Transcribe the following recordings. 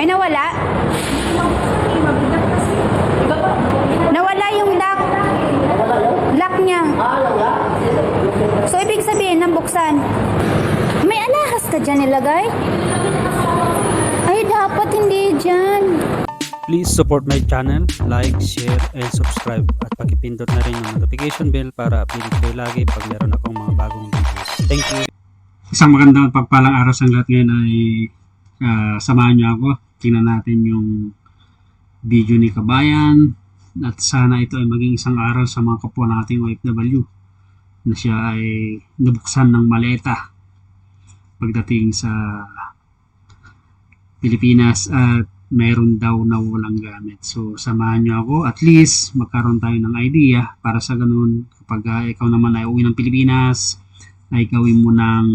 May nawala? Nawala yung lock. Lock niya. So, ibig sabihin, nabuksan. May alahas ka dyan nilagay? Ay, dapat hindi dyan. Please support my channel, like, share, and subscribe. At pakipindot na rin yung notification bell para update kayo lagi pag meron akong mga bagong videos. Thank you! Isang magandang pagpalang araw sa lahat ngayon ay ah, samahan niyo ako. Tingnan natin yung video ni Kabayan at sana ito ay maging isang aral sa mga kapwa nating OFW na siya ay nabuksan ng maleta pagdating sa Pilipinas at meron daw na walang gamit. So, samahan niyo ako. At least, magkaroon tayo ng idea para sa ganun, kapag ah, ikaw naman ay uwi ng Pilipinas, ay gawin mo ng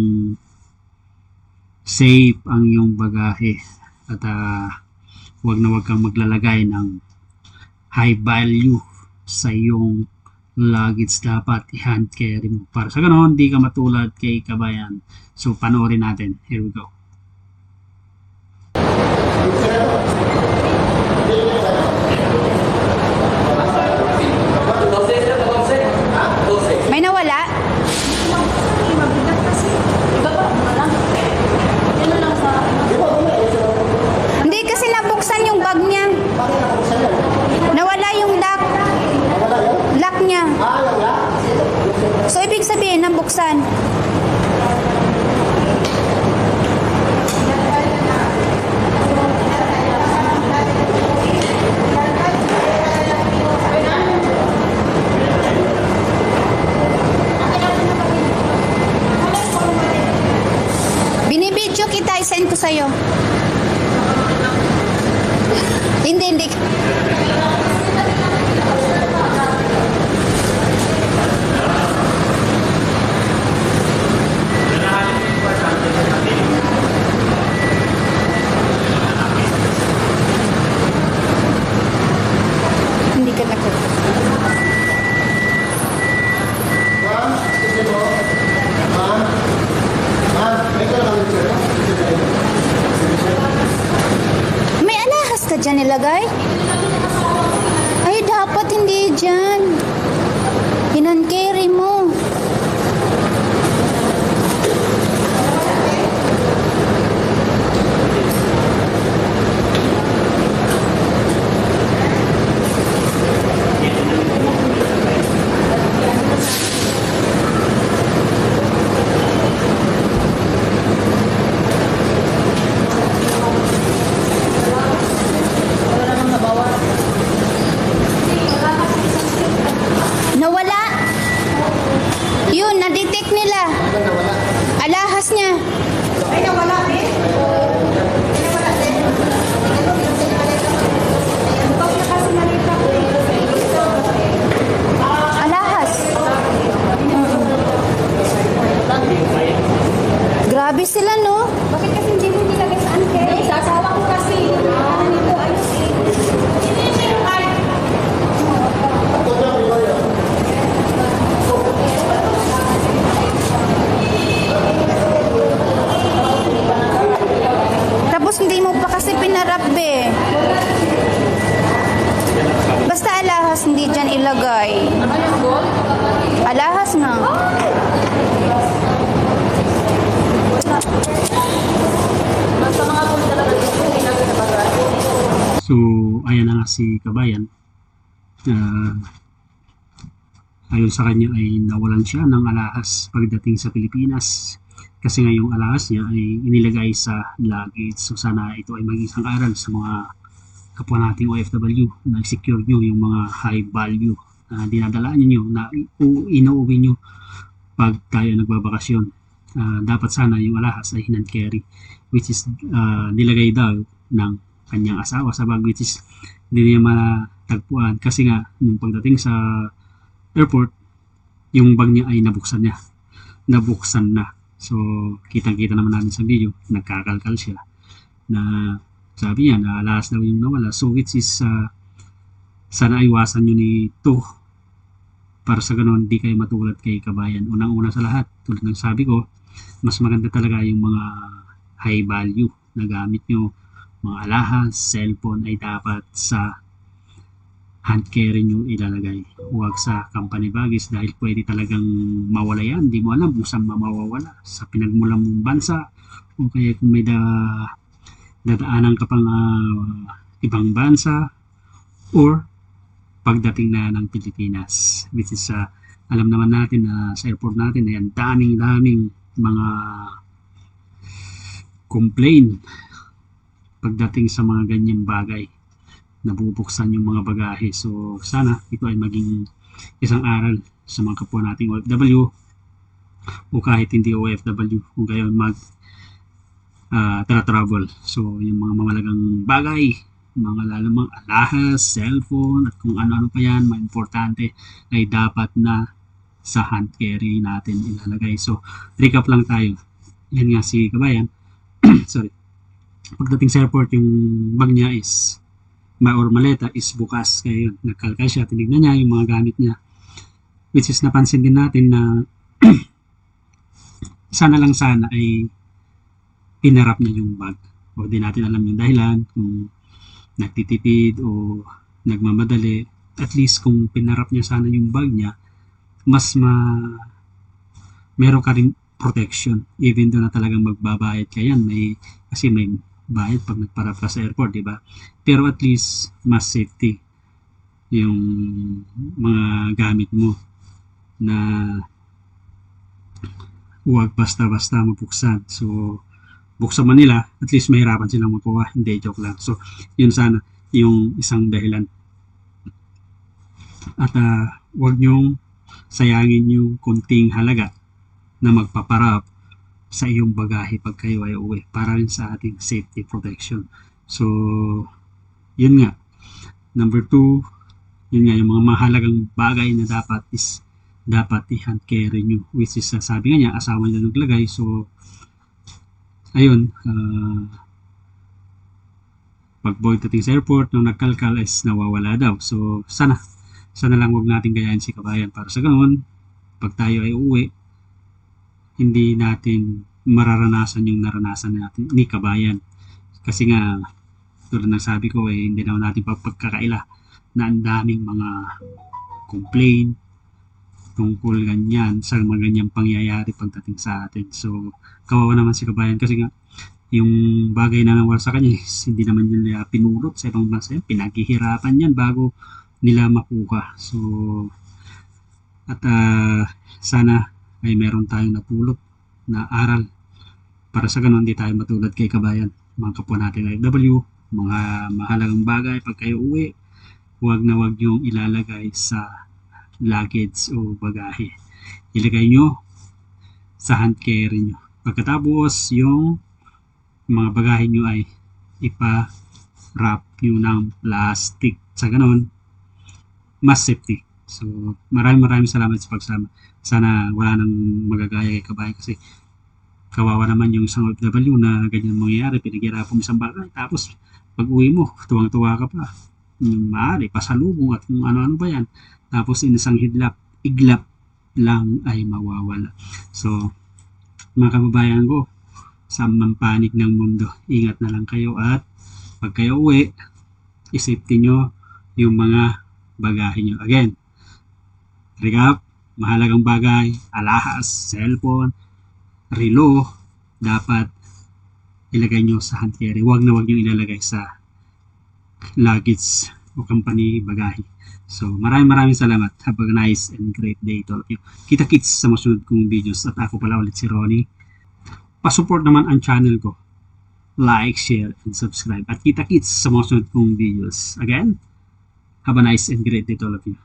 safe ang iyong bagahe. At ah, huwag na huwag kang maglalagay ng high value sa iyong luggage dapat i-hand carry mo. Para sa ganun, di ka matulad kay Kabayan. So, panoorin natin. Here we go. May nawala? Hindi kasi nabuksan yung bag niya. Nawala yung lock. Lock niya. So, ibig sabihin, nabuksan. Binibidyo kita, isend ko sa'yo. hindi, hindi. Hindi ka nag- May alahas ka dyan nilagay? Ay, dapat hindi dyan. Hinan-carry mo. Nawala. Yun, na-detect nila. Alahas niya. Ay, nawala eh. Alahas. Grabe sila, no? Bakit kasi hindi mo nilagay sa anke? Sa asawa ko kasi. Ano nito, ayos eh. Tapos hindi mo pa kasi pinarap eh. Basta alahas hindi dyan ilagay. Alahas nga. So, ayan na nga si Kabayan. Ah, ayon sa kanya ay nawalan siya ng alahas pagdating sa Pilipinas. Kasi nga yung alahas niya ay inilagay sa luggage. So, sana ito ay maging isang aral sa mga kapwa nating OFW na secure nyo yung mga high value na dinadalaan nyo na inuuwi nyo pag tayo nagbabakasyon. Ah, dapat sana yung alahas ay hand carry which is ah, nilagay daw ng kanyang asawa sa bag which is hindi niya matagpuan. Kasi nga nung pagdating sa airport yung bag niya ay nabuksan niya. Nabuksan na. So kitang kita naman natin sa video nagkakalkal siya na sabi niya na alas daw yung nawala so which is ah, sana iwasan nyo ni to para sa ganun di kayo matulad kay kabayan unang una sa lahat tulad ng sabi ko mas maganda talaga yung mga high value na gamit nyo mga alahas, cellphone ay dapat sa hand carry nyo ilalagay. Huwag sa company baggage dahil pwede talagang mawala yan. Hindi mo alam kung saan mawawala. Sa pinagmulan mong bansa o kaya kung may da, dadaanan ka pang ah, ibang bansa or pagdating na ng Pilipinas. Which is ah, alam naman natin na sa airport natin ay ang daming daming mga complain pagdating sa mga ganyang bagay nabubuksan yung mga bagahe. So, sana ito ay maging isang aral sa mga kapwa nating OFW o kahit hindi OFW kung kayo mag ah, tra-travel. So, yung mga mamalagang bagay, mga lalo mga alahas, cellphone, at kung ano-ano pa yan, mga importante ay dapat na sa hand carry natin ilalagay. So, recap lang tayo. Yan nga si Kabayan. Sorry. Pagdating sa airport, yung bag niya is ma or maleta is bukas. Kaya yun, nagkalkal siya, tinignan niya yung mga gamit niya. Which is napansin din natin na sana lang sana ay pinarap niya yung bag. O di natin alam yung dahilan kung nagtitipid o nagmamadali. At least kung pinarap niya sana yung bag niya, mas ma meron ka rin protection even doon na talagang magbabayad ka yan may kasi may bayad pag nagparap ka sa airport di ba pero at least mas safety yung mga gamit mo na huwag basta-basta mabuksan so buksan man nila at least mahirapan silang makuha hindi joke lang so yun sana yung isang dahilan at ah, huwag nyong sayangin yung kunting halaga na magpaparap sa iyong bagahe pag kayo ay uwi para rin sa ating safety protection. So, yun nga. Number two, yun nga yung mga mahalagang bagay na dapat is dapat i-hand carry nyo. Which is, uh, sabi nga niya, asawa niya naglagay. So, ayun, uh, pag dating sa airport, nung nagkalkal is nawawala daw. So, sana, sana lang wag natin gayahin si kabayan para sa ganoon, pag tayo ay uwi, hindi natin mararanasan yung naranasan natin ni kabayan. Kasi nga, tulad ng sabi ko, eh, hindi naman natin papagkakaila na ang daming mga complain tungkol ganyan sa mga ganyang pangyayari pagdating sa atin. So, kawawa naman si kabayan kasi nga, yung bagay na nawala sa kanya, is hindi naman nila pinulot sa ibang bansa yan. Pinaghihirapan yan bago nila makuha. So, at ah, sana ay meron tayong napulot na aral para sa ganun hindi tayo matulad kay kabayan mga kapwa natin IFW mga mahalagang bagay pag kayo uwi huwag na huwag yung ilalagay sa luggage o bagahe ilagay nyo sa hand carry nyo pagkatapos yung mga bagahe nyo ay ipa-wrap nyo ng plastic sa ganun mas safety So, maraming maraming salamat sa pagsama. Sana wala nang magagaya kay kabayan kasi kawawa naman yung isang OFW na ganyan mangyayari. Pinaghirapan mo isang bagay. Tapos, pag uwi mo, tuwang-tuwa ka pa. Maaari, pasalubong at kung ano-ano ba yan. Tapos, inisang hidlap, iglap lang ay mawawala. So, mga kababayan ko, sa mampanig ng mundo, ingat na lang kayo at pag kayo uwi, isipin nyo yung mga bagahe nyo. Again, recap, mahalagang bagay, alahas, cellphone, relo, dapat ilagay nyo sa hand carry. Huwag na huwag nyo ilalagay sa luggage o company bagahe. So, maraming maraming salamat. Have a nice and great day to all of you. Kita-kits sa masunod kong videos at ako pala ulit si Ronnie. Pasupport naman ang channel ko. Like, share, and subscribe. At kita-kits sa mga sunod kong videos. Again, have a nice and great day to all of you.